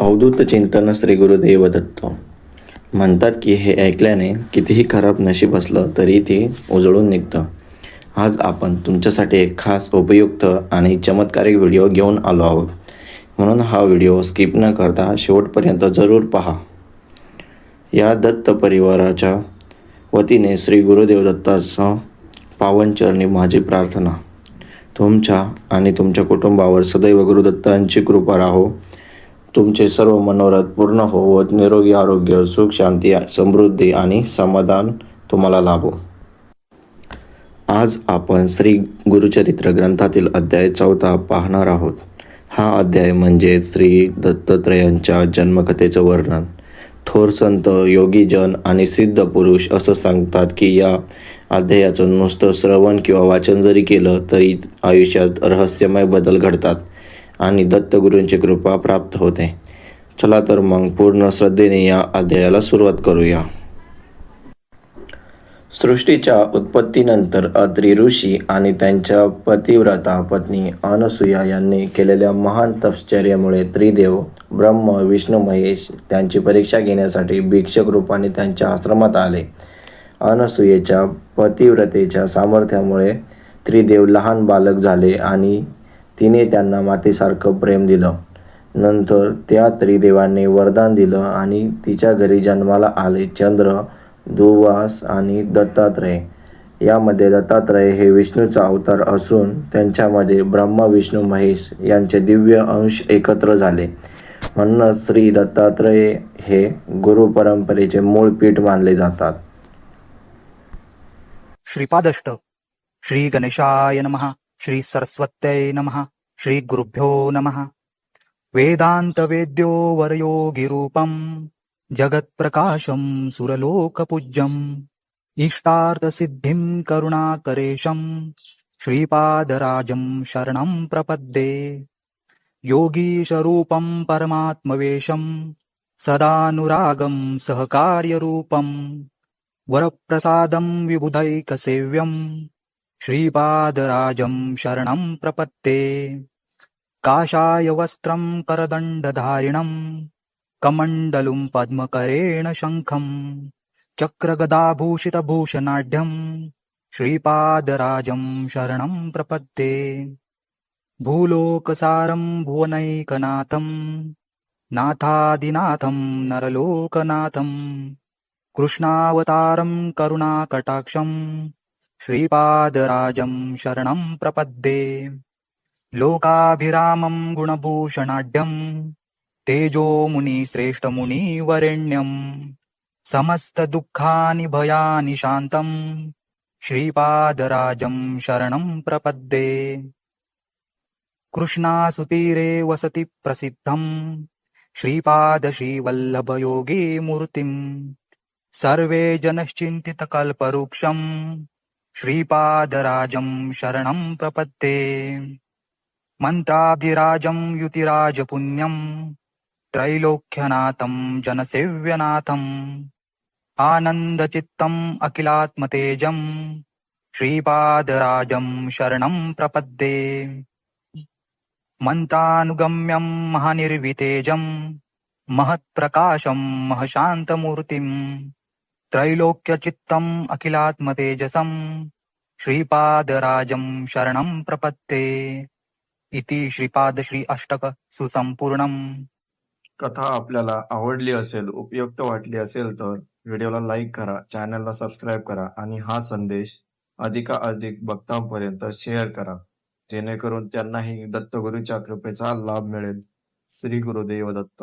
अवधूत चिंतन श्री गुरुदेव दत्त म्हणतात की हे ऐकल्याने कितीही खराब नशीब असलं तरी ते उजळून निघतं. आज आपण तुमच्यासाठी एक खास उपयुक्त आणि चमत्कारिक व्हिडिओ घेऊन आलो आहोत. म्हणून हा व्हिडिओ स्किप न करता शेवटपर्यंत जरूर पहा. या दत्त परिवाराच्या वतीने श्री गुरुदेव दत्ताचं पावनचरणी माझी प्रार्थना. तुमच्या आणि तुमच्या कुटुंबावर सदैव गुरुदत्तांची कृपा राहो. तुमचे सर्व मनोरथ पूर्ण होवत. निरोगी आरोग्य सुख शांती समृद्धी आणि समाधान तुम्हाला लाभो. आज आपण श्री गुरुचरित्र ग्रंथातील अध्याय चौथा पाहणार आहोत. हा अध्याय म्हणजे श्री दत्तात्रयांच्या जन्मकथेचं वर्णन. थोर संत योगीजन आणि सिद्ध पुरुष असं सांगतात की या अध्यायाचं नुसतं श्रवण किंवा वाचन जरी केलं तरी आयुष्यात रहस्यमय बदल घडतात. आणि दत्तगुरूंची कृपा प्राप्त होते. चला तर मग पूर्ण श्रद्धेने या अध्यायाला सुरुवात करूया. सृष्टीच्या उत्पत्तीनंतर अत्री ऋषी आणि त्यांच्या पतिव्रता पत्नी अनसुया यांनी केलेल्या महान तपश्चर्यामुळे त्रिदेव ब्रह्म विष्णू महेश त्यांची परीक्षा घेण्यासाठी भिक्षक रूपाने त्यांच्या आश्रमात आले. अनसुयेच्या पतिव्रतेच्या सामर्थ्यामुळे त्रिदेव लहान बालक झाले आणि तिने त्यांना मातेसारखं प्रेम दिलं. नंतर त्या त्रिदेवांनी वरदान दिलं आणि तिच्या घरी जन्माला आले चंद्र दुवास आणि दत्तात्रय. यामध्ये दत्तात्रय हे विष्णूचा अवतार असून त्यांच्यामध्ये ब्रह्मा विष्णू महेश यांचे दिव्य अंश एकत्र झाले. म्हणूनच श्री दत्तात्रय हे गुरु परंपरेचे मूळ पीठ मानले जातात. श्रीपादष्ट. श्री गणेशाय नमः. श्री सरस्वत्यै नमः श्री गुरुभ्यो नमः। वेदांत वेद्यो वरयोगिरूपम् जगत्प्रकाशम् सुरलोकपूज्यम् इष्टार्थसिद्धिं करुणाकरेशम् श्रीपादराजं शरणं प्रपद्ये। योगीशरूपं परमात्मवेशं सदानुरागं सहकार्यरूपं वरप्रसादं विबुधैकसेव्यम् श्रीपादराजम् शरणम् प्रपत्ते। काषाय वस्त्रम् करदण्डधारिणम् कमण्डलुम् पद्मकरेण शङ्खम् चक्रगदाभूषितभूषणाढ्यम् श्रीपादराजम् शरणम् प्रपद्ये भूलोकसारम् भुवनैकनाथम् नाथादिनाथम् नरलोकनाथम् कृष्णावतारम् करुणाकटाक्षम् श्रीपादराजम् शरणम् प्रपद्ये। लोकाभिरामम् गुणभूषणाढ्यम् तेजोमुनिश्रेष्ठमुनिवरेण्यम् समस्तदुःखानि भयानि शान्तम् श्रीपादराजम् शरणम् प्रपद्ये। कृष्णासुतीरे वसति प्रसिद्धम् श्रीपादश्रीवल्लभयोगी मूर्तिम् सर्वे जनश्चिन्तितकल्पवृक्षम्। श्रीपादराजम् शरणम् प्रपद्ये मन्त्राब्धिराजम् युतिराजपुण्यम् त्रैलोक्यनाथम् जनसेव्यनाथम्। आनन्दचित्तम् अखिलात्मतेजम् श्रीपादराजम् शरणम् प्रपद्ये मन्तानुगम्यं महानिर्वितेजम् महत्प्रकाशम् महशान्तमूर्तिम्। त्रैलोक्यचित्तम् अखिलात्मतेजसम्। श्रीपादराजं शरणम् प्रपत्ते। इति श्रीपादश्री अष्टक सुसंपूर्ण कथा आपल्याला आवडली असेल उपयुक्त वाटली असेल तर व्हिडिओला लाईक करा चॅनलला सबस्क्राईब करा आणि हा संदेश अधिकाधिक भक्तांपर्यंत शेअर करा. जेणेकरून त्यांनाही दत्तगुरूच्या कृपेचा लाभ मिळेल. श्री गुरुदेव दत्त.